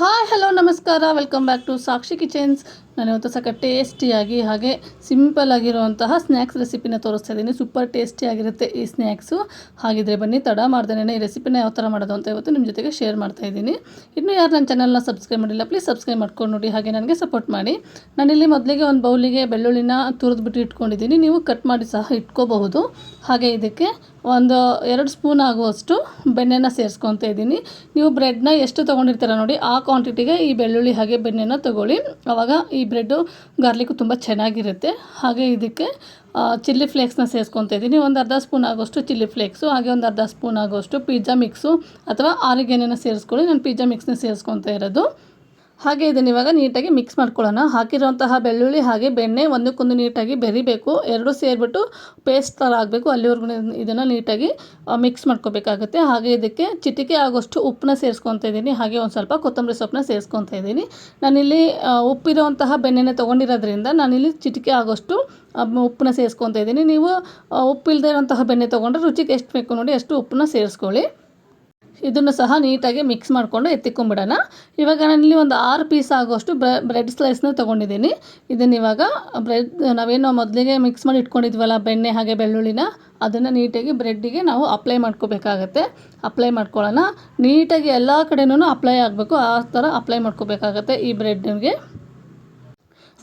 Hi, hello, ನಮಸ್ಕಾರ. Welcome back to Sakshi kitchens. ನಾನು ಇವತ್ತು ಸಕ ಟೇಸ್ಟಿಯಾಗಿ ಹಾಗೆ ಸಿಂಪಲ್ ಆಗಿರುವಂತಹ ಸ್ನ್ಯಾಕ್ಸ್ ರೆಸಿಪಿನ ತೋರಿಸ್ತಾ ಇದ್ದೀನಿ. ಸೂಪರ್ ಟೇಸ್ಟಿಯಾಗಿರುತ್ತೆ ಈ ಸ್ನ್ಯಾಕ್ಸು. ಹಾಗಿದ್ರೆ ಬನ್ನಿ, ತಡ ಮಾಡ್ದೇನೆ ಈ ರೆಸಿಪಿನ ಯಾವ ಥರ ಮಾಡೋದು ಅಂತ ಇವತ್ತು ನಿಮ್ಮ ಜೊತೆಗೆ ಶೇರ್ ಮಾಡ್ತಾ ಇದ್ದೀನಿ. ಇನ್ನು ಯಾರು ನನ್ನ ಚಾನಲ್ನ ಸಬ್ಸ್ಕ್ರೈಬ್ ಮಾಡಿಲ್ಲ ಪ್ಲೀಸ್ ಸಬ್ಸ್ಕ್ರೈಬ್ ಮಾಡ್ಕೊಂಡು ನೋಡಿ, ಹಾಗೆ ನನಗೆ ಸಪೋರ್ಟ್ ಮಾಡಿ. ನಾನಿಲ್ಲಿ ಮೊದಲಿಗೆ ಒಂದು ಬೌಲಿಗೆ ಬೆಳ್ಳುಳ್ಳಿನ ತುರಿದ್ಬಿಟ್ಟು ಇಟ್ಕೊಂಡಿದ್ದೀನಿ. ನೀವು ಕಟ್ ಮಾಡಿ ಸಹ ಇಟ್ಕೋಬಹುದು. ಹಾಗೆ ಇದಕ್ಕೆ ಒಂದು ಎರಡು ಸ್ಪೂನ್ ಆಗುವಷ್ಟು ಬೆಣ್ಣೆನ ಸೇರಿಸ್ಕೊತಾ ಇದ್ದೀನಿ. ನೀವು ಬ್ರೆಡ್ನ ಎಷ್ಟು ತೊಗೊಂಡಿರ್ತೀರ ನೋಡಿ, ಆ ಕ್ವಾಂಟಿಟಿಗೆ ಈ ಬೆಳ್ಳುಳ್ಳಿ ಹಾಗೆ ಬೆಣ್ಣೆನ ತೊಗೊಳ್ಳಿ. ಆವಾಗ ಈ ಬ್ರೆಡ್ಡು ಗಾರ್ಲಿಕ್ಕು ತುಂಬ ಚೆನ್ನಾಗಿರುತ್ತೆ. ಹಾಗೆ ಇದಕ್ಕೆ ಚಿಲ್ಲಿ ಫ್ಲೇಕ್ಸ್ನ ಸೇರಿಸ್ಕೊತಾ ಇದ್ದೀನಿ. ಒಂದು ಅರ್ಧ ಸ್ಪೂನ್ ಆಗೋಷ್ಟು ಚಿಲ್ಲಿ ಫ್ಲೇಕ್ಸು, ಹಾಗೆ ಒಂದು ಅರ್ಧ ಸ್ಪೂನ್ ಆಗೋಷ್ಟು ಪಿಜ್ಜಾ ಮಿಕ್ಸು, ಅಥವಾ ಆರಿಗೆನೆನ ಸೇರಿಸ್ಕೊಳ್ಳಿ. ನಾನು ಪಿಜ್ಜಾ ಮಿಕ್ಸ್ನ ಸೇರಿಸ್ಕೊತಾ ಇರೋದು. ಹಾಗೆ ಇದನ್ನು ಇವಾಗ ನೀಟಾಗಿ ಮಿಕ್ಸ್ ಮಾಡ್ಕೊಳ್ಳೋಣ. ಹಾಕಿರುವಂತಹ ಬೆಳ್ಳುಳ್ಳಿ ಹಾಗೆ ಬೆಣ್ಣೆ ಒಂದಕ್ಕೊಂದು ನೀಟಾಗಿ ಬೆರಿಬೇಕು. ಎರಡೂ ಸೇರಿಬಿಟ್ಟು ಪೇಸ್ಟ್ ಥರ ಆಗಬೇಕು. ಅಲ್ಲಿವರೆಗೂ ಇದನ್ನು ನೀಟಾಗಿ ಮಿಕ್ಸ್ ಮಾಡ್ಕೋಬೇಕಾಗುತ್ತೆ. ಹಾಗೆ ಇದಕ್ಕೆ ಚಿಟಿಕೆ ಆಗೋಷ್ಟು ಉಪ್ಪನ್ನ ಸೇರಿಸ್ಕೊತಾ ಇದ್ದೀನಿ. ಹಾಗೆ ಒಂದು ಸ್ವಲ್ಪ ಕೊತ್ತಂಬರಿ ಸೊಪ್ಪನ್ನ ಸೇರಿಸ್ಕೊತಾ ಇದ್ದೀನಿ. ನಾನಿಲ್ಲಿ ಉಪ್ಪಿರುವಂತಹ ಬೆಣ್ಣೆನ ತೊಗೊಂಡಿರೋದ್ರಿಂದ ನಾನಿಲ್ಲಿ ಚಿಟಿಕೆ ಆಗೋಷ್ಟು ಉಪ್ಪನ್ನ ಸೇರಿಸ್ಕೊತಾ ಇದ್ದೀನಿ. ನೀವು ಉಪ್ಪಿಲ್ಲದೆ ಇರೋಂತಹ ಬೆಣ್ಣೆ ತೊಗೊಂಡ್ರೆ ರುಚಿಗೆ ಎಷ್ಟು ಬೇಕು ನೋಡಿ ಅಷ್ಟು ಉಪ್ಪನ್ನ ಸೇರಿಸ್ಕೊಳ್ಳಿ. ಇದನ್ನು ಸಹ ನೀಟಾಗಿ ಮಿಕ್ಸ್ ಮಾಡಿಕೊಂಡು ಎತ್ತಿಕೊಂಡ್ಬಿಡೋಣ. ಇವಾಗ ಇಲ್ಲಿ ಒಂದು ಆರು ಪೀಸ್ ಆಗೋಷ್ಟು ಬ್ರೆಡ್ ಸ್ಲೈಸ್ನ ತೊಗೊಂಡಿದ್ದೀನಿ. ಇದನ್ನು ಇವಾಗ ಬ್ರೆಡ್ ನಾವೇನು ಮೊದಲಿಗೆ ಮಿಕ್ಸ್ ಮಾಡಿ ಇಟ್ಕೊಂಡಿದ್ವಲ್ಲ, ಬೆಣ್ಣೆ ಹಾಗೆ ಬೆಳ್ಳುಳ್ಳಿನ, ಅದನ್ನು ನೀಟಾಗಿ ಬ್ರೆಡ್ಡಿಗೆ ನಾವು ಅಪ್ಲೈ ಮಾಡ್ಕೋಬೇಕಾಗತ್ತೆ. ಅಪ್ಲೈ ಮಾಡ್ಕೊಳ್ಳೋಣ. ನೀಟಾಗಿ ಎಲ್ಲ ಕಡೆನೂ ಅಪ್ಲೈ ಆಗಬೇಕು. ಆ ಥರ ಅಪ್ಲೈ ಮಾಡ್ಕೋಬೇಕಾಗತ್ತೆ ಈ ಬ್ರೆಡ್ಗೆ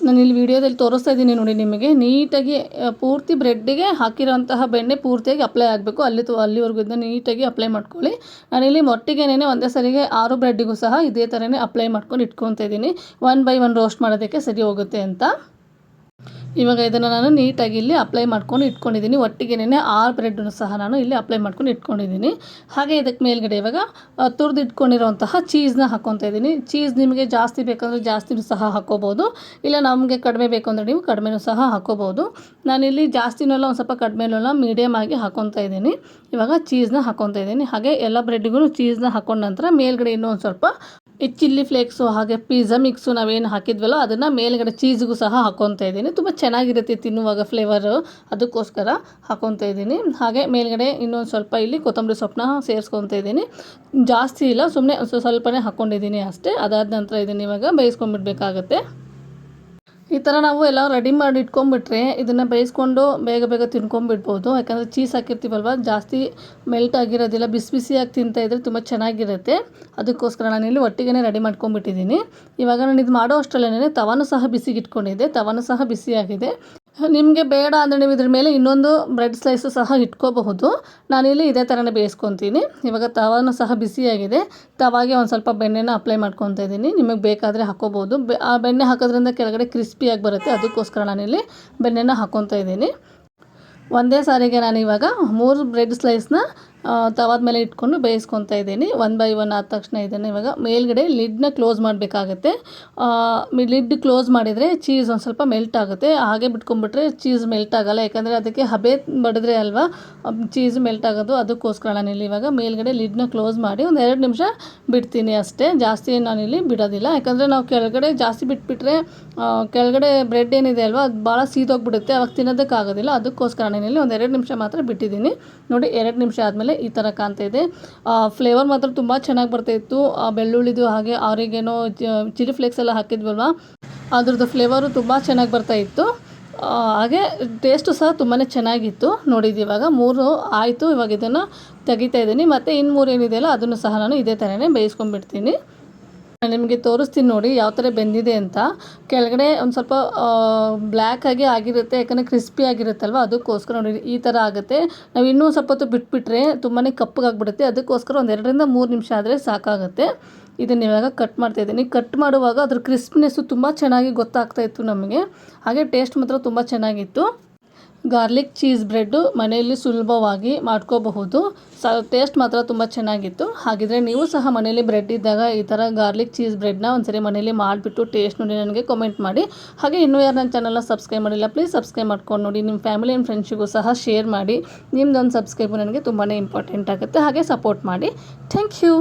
ನಾನು ಇಲ್ಲಿ ವಿಡಿಯೋದಲ್ಲಿ ತೋರಿಸ್ತಾ ಇದ್ದೀನಿ ನೋಡಿ ನಿಮಗೆ. ನೀಟಾಗಿ ಪೂರ್ತಿ ಬ್ರೆಡ್ಡಿಗೆ ಹಾಕಿರೋಂತಹ ಬೆಣ್ಣೆ ಪೂರ್ತಿಯಾಗಿ ಅಪ್ಲೈ ಆಗಬೇಕು. ಅಲ್ಲಿ ಅಲ್ಲಿವರೆಗೂ ಇದನ್ನ ನೀಟಾಗಿ ಅಪ್ಲೈ ಮಾಡ್ಕೊಳ್ಳಿ. ನಾನಿಲ್ಲಿ ಮೊಟ್ಟಿಗೆನೇ ಒಂದೇ ಸರಿಗೆ ಆರು ಬ್ರೆಡ್ಡಿಗೂ ಸಹ ಇದೇ ಥರನೇ ಅಪ್ಲೈ ಮಾಡ್ಕೊಂಡು ಇಟ್ಕೊತಾ ಇದ್ದೀನಿ. ಒನ್ ಬೈ ಒನ್ ರೋಸ್ಟ್ ಮಾಡೋದಕ್ಕೆ ಸರಿ ಹೋಗುತ್ತೆ ಅಂತ. ಇವಾಗ ಇದನ್ನು ನಾನು ನೀಟಾಗಿ ಇಲ್ಲಿ ಅಪ್ಲೈ ಮಾಡ್ಕೊಂಡು ಇಟ್ಕೊಂಡಿದ್ದೀನಿ. ಒಟ್ಟಿಗೆನೇ ಆರು ಬ್ರೆಡ್ಡನ್ನು ಸಹ ನಾನು ಇಲ್ಲಿ ಅಪ್ಲೈ ಮಾಡ್ಕೊಂಡು ಇಟ್ಕೊಂಡಿದ್ದೀನಿ. ಹಾಗೆ ಇದಕ್ಕೆ ಮೇಲ್ಗಡೆ ಇವಾಗ ತುರಿದು ಇಟ್ಕೊಂಡಿರುವಂತಹ ಚೀಸ್ನ ಹಾಕ್ಕೊತಾ ಇದ್ದೀನಿ. ಚೀಸ್ ನಿಮಗೆ ಜಾಸ್ತಿ ಬೇಕಂದರೆ ಜಾಸ್ತಿನೂ ಸಹ ಹಾಕ್ಕೋಬೋದು ಇಲ್ಲ ನಮಗೆ ಕಡಿಮೆ ಬೇಕು ಅಂದರೆ ನೀವು ಕಡಿಮೆನೂ ಸಹ ಹಾಕ್ಕೋಬೋದು ನಾನಿಲ್ಲಿ ಜಾಸ್ತಿನೂ ಅಲ್ಲ ಒಂದು ಸ್ವಲ್ಪ ಕಡಿಮೆನೂ ಮೀಡಿಯಮ್ ಆಗಿ ಹಾಕ್ಕೊತಾ ಇದ್ದೀನಿ. ಇವಾಗ ಚೀಸ್ನ ಹಾಕ್ಕೊತಾ ಇದ್ದೀನಿ. ಹಾಗೆ ಎಲ್ಲ ಬ್ರೆಡ್ಡಿಗೂ ಚೀಸ್ನ ಹಾಕೊಂಡ ನಂತರ ಮೇಲ್ಗಡೆ ಇನ್ನೂ ಒಂದು ಸ್ವಲ್ಪ ಈ ಚಿಲ್ಲಿ ಫ್ಲೇಕ್ಸು ಹಾಗೆ ಪಿಜ್ಜಾ ಮಿಕ್ಸು ನಾವೇನು ಹಾಕಿದ್ವಲ್ಲ, ಅದನ್ನು ಮೇಲ್ಗಡೆ ಚೀಸ್ಗೂ ಸಹ ಹಾಕೊತ ಇದ್ದೀನಿ. ತುಂಬ ಚೆನ್ನಾಗಿರುತ್ತೆ ತಿನ್ನುವಾಗ ಫ್ಲೇವರು, ಅದಕ್ಕೋಸ್ಕರ ಹಾಕೊತ ಇದ್ದೀನಿ. ಹಾಗೆ ಮೇಲ್ಗಡೆ ಇನ್ನೊಂದು ಸ್ವಲ್ಪ ಇಲ್ಲಿ ಕೊತ್ತಂಬರಿ ಸೊಪ್ಪನ್ನ ಸೇರಿಸ್ಕೊತಾ ಇದ್ದೀನಿ. ಜಾಸ್ತಿ ಇಲ್ಲ ಸುಮ್ಮನೆ ಸ್ವಲ್ಪನೇ ಹಾಕ್ಕೊಂಡಿದ್ದೀನಿ ಅಷ್ಟೇ. ಅದಾದ ನಂತರ ಇದನ್ನು ಇವಾಗ ಬೇಯಿಸ್ಕೊಂಡ್ಬಿಡ್ಬೇಕಾಗತ್ತೆ. ಈ ಥರ ನಾವು ಎಲ್ಲ ರೆಡಿ ಮಾಡಿ ಇಟ್ಕೊಂಡ್ಬಿಟ್ರೆ ಇದನ್ನು ಬೇಯಿಸ್ಕೊಂಡು ಬೇಗ ಬೇಗ ತಿನ್ಕೊಂಬಿಡ್ಬೋದು. ಯಾಕಂದರೆ ಚೀಸ್ ಹಾಕಿರ್ತೀವಲ್ವ, ಜಾಸ್ತಿ ಮೆಲ್ಟ್ ಆಗಿರೋದಿಲ್ಲ, ಬಿಸಿ ಬಿಸಿಯಾಗಿ ತಿಂತಾಯಿದ್ರೆ ತುಂಬ ಚೆನ್ನಾಗಿರುತ್ತೆ. ಅದಕ್ಕೋಸ್ಕರ ನಾನು ಇಲ್ಲಿ ಒಟ್ಟಿಗೆ ರೆಡಿ ಮಾಡ್ಕೊಂಬಿಟ್ಟಿದ್ದೀನಿ. ಇವಾಗ ನಾನು ಇದು ಮಾಡೋ ಅಷ್ಟರಲ್ಲೇ ತವಾನು ಸಹ ಬಿಸಿಗಿಟ್ಕೊಂಡಿದ್ದೆ. ತವಾನು ಸಹ ಬಿಸಿಯಾಗಿದೆ. ನಿಮಗೆ ಬೇಡ ಅಂದರೆ ನೀವು ಇದ್ರ ಮೇಲೆ ಇನ್ನೊಂದು ಬ್ರೆಡ್ ಸ್ಲೈಸು ಸಹ ಇಟ್ಕೋಬಹುದು. ನಾನಿಲ್ಲಿ ಇದೇ ಥರನೇ ಬೇಯಿಸ್ಕೊತೀನಿ. ಇವಾಗ ತವಾನು ಸಹ ಬಿಸಿಯಾಗಿದೆ ತವಾಗೆ ಒಂದು ಸ್ವಲ್ಪ ಬೆಣ್ಣೆನ ಅಪ್ಲೈ ಮಾಡ್ಕೊತಾ ಇದ್ದೀನಿ. ನಿಮಗೆ ಬೇಕಾದರೆ ಹಾಕೋಬೋದು ಆ ಬೆಣ್ಣೆ ಹಾಕೋದ್ರಿಂದ ಕೆಳಗಡೆ ಕ್ರಿಸ್ಪಿಯಾಗಿ ಬರುತ್ತೆ. ಅದಕ್ಕೋಸ್ಕರ ನಾನಿಲ್ಲಿ ಬೆಣ್ಣೆನ ಹಾಕ್ಕೊತಾ ಇದ್ದೀನಿ. ಒಂದೇ ಸಾರಿಗೆ ನಾನು ಇವಾಗ ಮೂರು ಬ್ರೆಡ್ ಸ್ಲೈಸ್ನ ತವಾದ ಮೇಲೆ ಇಟ್ಕೊಂಡು ಬೇಯಿಸ್ಕೊತಾ ಇದ್ದೀನಿ. ಒನ್ ಬೈ ಒನ್ ಆದ ತಕ್ಷಣ ಇದನ್ನು ಇವಾಗ ಮೇಲ್ಗಡೆ ಲಿಡ್ನ ಕ್ಲೋಸ್ ಮಾಡಬೇಕಾಗತ್ತೆ. ಲಿಡ್ ಕ್ಲೋಸ್ ಮಾಡಿದರೆ ಚೀಸ್ ಒಂದು ಸ್ವಲ್ಪ ಮೆಲ್ಟ್ ಆಗುತ್ತೆ. ಹಾಗೆ ಬಿಟ್ಕೊಂಡ್ಬಿಟ್ರೆ ಚೀಸ್ ಮೆಲ್ಟ್ ಆಗೋಲ್ಲ. ಯಾಕಂದರೆ ಅದಕ್ಕೆ ಹಬೆ ಬಡಿದ್ರೆ ಅಲ್ವಾ ಚೀಸ್ ಮೆಲ್ಟ್ ಆಗೋದು. ಅದಕ್ಕೋಸ್ಕರ ನಾನಿಲ್ಲಿ ಇವಾಗ ಮೇಲ್ಗಡೆ ಲಿಡ್ನ ಕ್ಲೋಸ್ ಮಾಡಿ ಒಂದು ಎರಡು ನಿಮಿಷ ಬಿಡ್ತೀನಿ ಅಷ್ಟೇ. ಜಾಸ್ತಿ ನಾನಿಲ್ಲಿ ಬಿಡೋದಿಲ್ಲ. ಯಾಕಂದರೆ ನಾವು ಕೆಳಗಡೆ ಜಾಸ್ತಿ ಬಿಟ್ಬಿಟ್ರೆ ಕೆಳಗಡೆ ಬ್ರೆಡ್ ಏನಿದೆ ಅಲ್ವಾ, ಅದು ಭಾಳ ಸೀದೋಗಿಬಿಡುತ್ತೆ. ಅವಾಗ ತಿನ್ನೋದಕ್ಕಾಗೋದಿಲ್ಲ. ಅದಕ್ಕೋಸ್ಕರ ನಾನಿಲ್ಲಿ ಒಂದು ಎರಡು ನಿಮಿಷ ಮಾತ್ರ ಬಿಟ್ಟಿದ್ದೀನಿ. ನೋಡಿ, ಎರಡು ನಿಮಿಷ ಆದಮೇಲೆ ಈ ಥರ ಕಾಣ್ತಾ ಇದೆ. ಫ್ಲೇವರ್ ಮಾತ್ರ ತುಂಬ ಚೆನ್ನಾಗಿ ಬರ್ತಾಯಿತ್ತು ಬೆಳ್ಳುಳ್ಳಿದು ಹಾಗೆ ಅವರಿಗೇನೋ ಚಿಲ್ಲಿ ಫ್ಲೇಕ್ಸ್ ಎಲ್ಲ ಹಾಕಿದ್ವಲ್ವಾ? ಅದ್ರದ್ದು ಫ್ಲೇವರು ತುಂಬ ಚೆನ್ನಾಗಿ ಬರ್ತಾ ಇತ್ತು. ಹಾಗೆ ಟೇಸ್ಟು ಸಹ ತುಂಬಾ ಚೆನ್ನಾಗಿತ್ತು. ನೋಡಿದ್ದು ಇವಾಗ. ಮೂರು ಆಯಿತು. ಇವಾಗ ಇದನ್ನು ತೆಗಿತಾ ಇದ್ದೀನಿ. ಮತ್ತು ಇನ್ನು ಮೂರು ಏನಿದೆಯಲ್ಲ ಅದನ್ನು ಸಹ ನಾನು ಇದೇ ಥರನೇ ಬೇಯಿಸ್ಕೊಂಡ್ಬಿಡ್ತೀನಿ. ನಿಮಗೆ ತೋರಿಸ್ತೀನಿ ನೋಡಿ ಯಾವ ಥರ ಬೆಂದಿದೆ ಅಂತ. ಕೆಳಗಡೆ ಒಂದು ಸ್ವಲ್ಪ ಬ್ಲ್ಯಾಕಾಗಿ ಆಗಿರುತ್ತೆ, ಯಾಕಂದರೆ ಕ್ರಿಸ್ಪಿ ಆಗಿರುತ್ತಲ್ವ? ಅದಕ್ಕೋಸ್ಕರ ನೋಡಿ ಈ ಥರ ಆಗುತ್ತೆ. ನಾವು ಇನ್ನೂ ಸ್ವಲ್ಪ ಹೊತ್ತು ಬಿಟ್ಬಿಟ್ರೆ ತುಂಬಾ ಕಪ್ಪಗಾಗ್ಬಿಡುತ್ತೆ. ಅದಕ್ಕೋಸ್ಕರ ಒಂದು ಎರಡರಿಂದ ಮೂರು ನಿಮಿಷ ಆದರೆ ಸಾಕಾಗುತ್ತೆ. ಇದನ್ನು ಇವಾಗ ಕಟ್ ಮಾಡ್ತಾಯಿದ್ದೀನಿ ಕಟ್ ಮಾಡುವಾಗ ಅದ್ರ ಕ್ರಿಸ್ಪ್ನೆಸ್ಸು ತುಂಬ ಚೆನ್ನಾಗಿ ಗೊತ್ತಾಗ್ತಾ ಇತ್ತು ನಮಗೆ. ಹಾಗೆ ಟೇಸ್ಟ್ ಮಾತ್ರ ತುಂಬ ಚೆನ್ನಾಗಿತ್ತು. ಗಾರ್ಲಿಕ್ ಚೀಸ್ ಬ್ರೆಡ್ಡು ಮನೆಯಲ್ಲಿ ಸುಲಭವಾಗಿ ಮಾಡ್ಕೋಬಹುದು. ಸ, ಟೇಸ್ಟ್ ಮಾತ್ರ ತುಂಬ ಚೆನ್ನಾಗಿತ್ತು. ಹಾಗಿದ್ರೆ ನೀವು ಸಹ ಮನೆಯಲ್ಲಿ ಬ್ರೆಡ್ ಇದ್ದಾಗ ಈ ಥರ ಗಾರ್ಲಿಕ್ ಚೀಸ್ ಬ್ರೆಡ್ನ ಒಂದ್ಸರಿ ಮನೆಯಲ್ಲಿ ಮಾಡಿಬಿಟ್ಟು ಟೇಸ್ಟ್ ನೋಡಿ ನನಗೆ ಕಮೆಂಟ್ ಮಾಡಿ. ಹಾಗೆ ಇನ್ನೂ ಯಾರು ನನ್ನ ಚಾನಲ್ನ ಸಬ್ಸ್ಕ್ರೈಬ್ ಮಾಡಿಲ್ಲ ಪ್ಲೀಸ್ ಸಬ್ಸ್ಕ್ರೈಬ್ ಮಾಡ್ಕೊಂಡು ನೋಡಿ. ನಿಮ್ಮ ಫ್ಯಾಮಿಲಿ ಆ್ಯಂಡ್ ಫ್ರೆಂಡ್ಸಿಗೂ ಸಹ ಶೇರ್ ಮಾಡಿ. ನಿಮ್ಮದೊಂದು ಸಬ್ಸ್ಕ್ರೈಬ್ ನನಗೆ ತುಂಬಾ ಇಂಪಾರ್ಟೆಂಟ್ ಆಗುತ್ತೆ. ಹಾಗೆ ಸಪೋರ್ಟ್ ಮಾಡಿ. Thank you